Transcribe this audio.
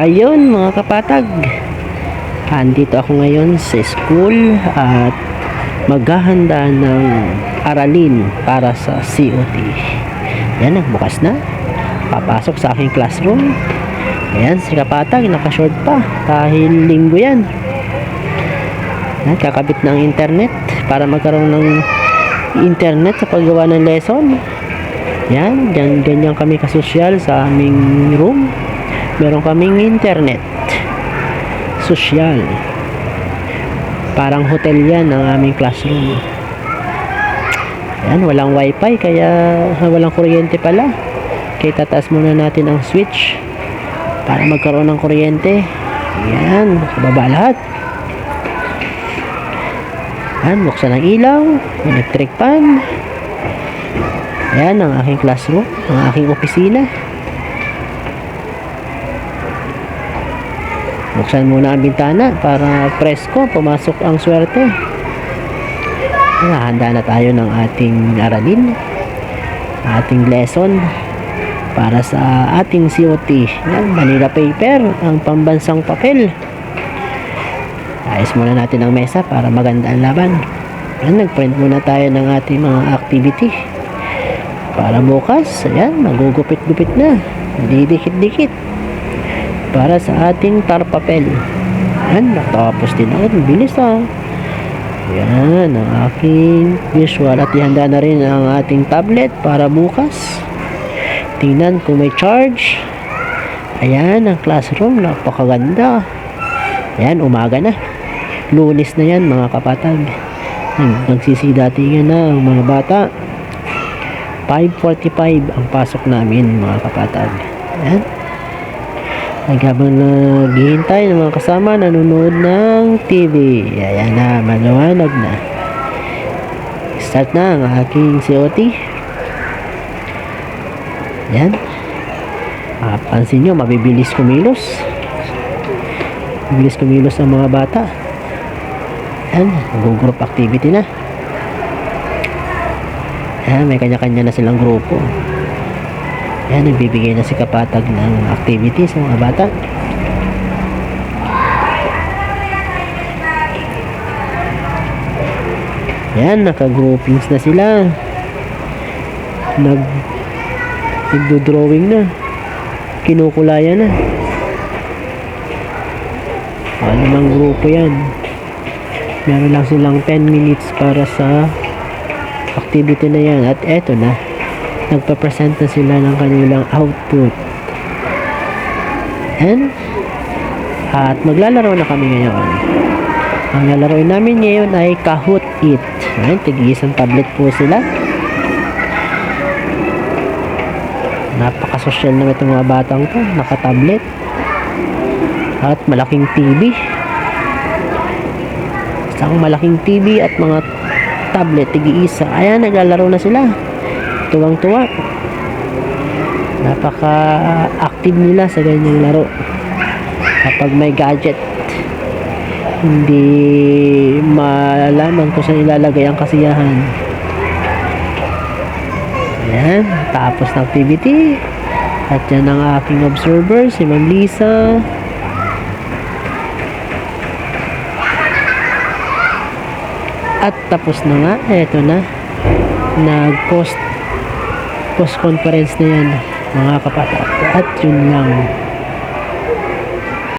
Ayun mga kapatag. Andito ako ngayon sa school at maghahanda ng aralin para sa COT. Yan, nagbukas na. Papasok sa aking classroom. Ayan, si kapatag, nakashort pa. Dahil linggo yan. Yan, kakabit ng internet para magkaroon ng internet sa paggawa ng lesson. Yan, gan ganyan kami kasosyal sa aming room. Meron kaming internet. Sosyal. Parang hotel yan ang aming classroom. Yan, walang wifi kaya walang kuryente pala. Kaya tataas muna natin ang switch para magkaroon ng kuryente. Yan, sa baba lahat. Yan, buksan ang ilaw, electric fan. Yan ang aking classroom, ang aking opisina. Buksan muna ang bintana para presko, pumasok ang swerte. Handa na tayo ng ating aralin, ating lesson para sa ating COT. Yan, Manila paper, ang pambansang papel. Ayos muna natin ang mesa para maganda ang laban. Yan, nag-print muna tayo ng ating mga activity. Para bukas, ayan, magugupit-gupit na. Didikit-dikit. Para sa ating tar papel. Yan, natapos din ako. Bilis ah. Yan, ang aking visual. At ihanda na rin ang ating tablet para bukas. Tingnan kung may charge. Ayan, ang classroom. Napakaganda. Ayan, umaga na. Lunes na yan, mga kapatag. Nag- Nagsisidatingan na ang mga bata. 5.45 ang pasok namin, mga kapatag. Ayan. Naghabang naghihintay ng mga kasama, nanonood ng TV. Ayan na, maliwanag na. Start na ang aking COT. Ayan. Ah, pansin nyo, mabibilis kumilos. Mabilis kumilos ang mga bata. Ayan, nag-group activity na. Ayan, may kanya-kanya na silang grupo. Ayan, nagbibigay na si Kapatag ng activity sa mga bata. Ayan, naka-groupings na sila. Nag nagdo-drawing na. Kinukulayan na. Ano mang grupo yan. Meron lang silang 10 minutes para sa activity na yan. At eto na. Nagpa-present na sila ng kanilang output. And, at maglalaro na kami ngayon. Ang lalaroin namin ngayon ay Kahoot It. Ayan, tig-isang tablet po sila. Napakasosyal na itong mga batang to. Naka-tablet. At malaking TV. Isang malaking TV at mga tablet, tig-isa. Ayan, naglalaro na sila. Tuwang-tuwa. Napaka-active nila sa ganyang laro. Kapag may gadget, hindi malaman kung saan ilalagay ang kasiyahan. Ayan, tapos ng activity. At yan ang aking observer, si Ma'am Lisa. At tapos na nga, eto na. Nag-post post conference na yan, mga kapatid. At yun lang.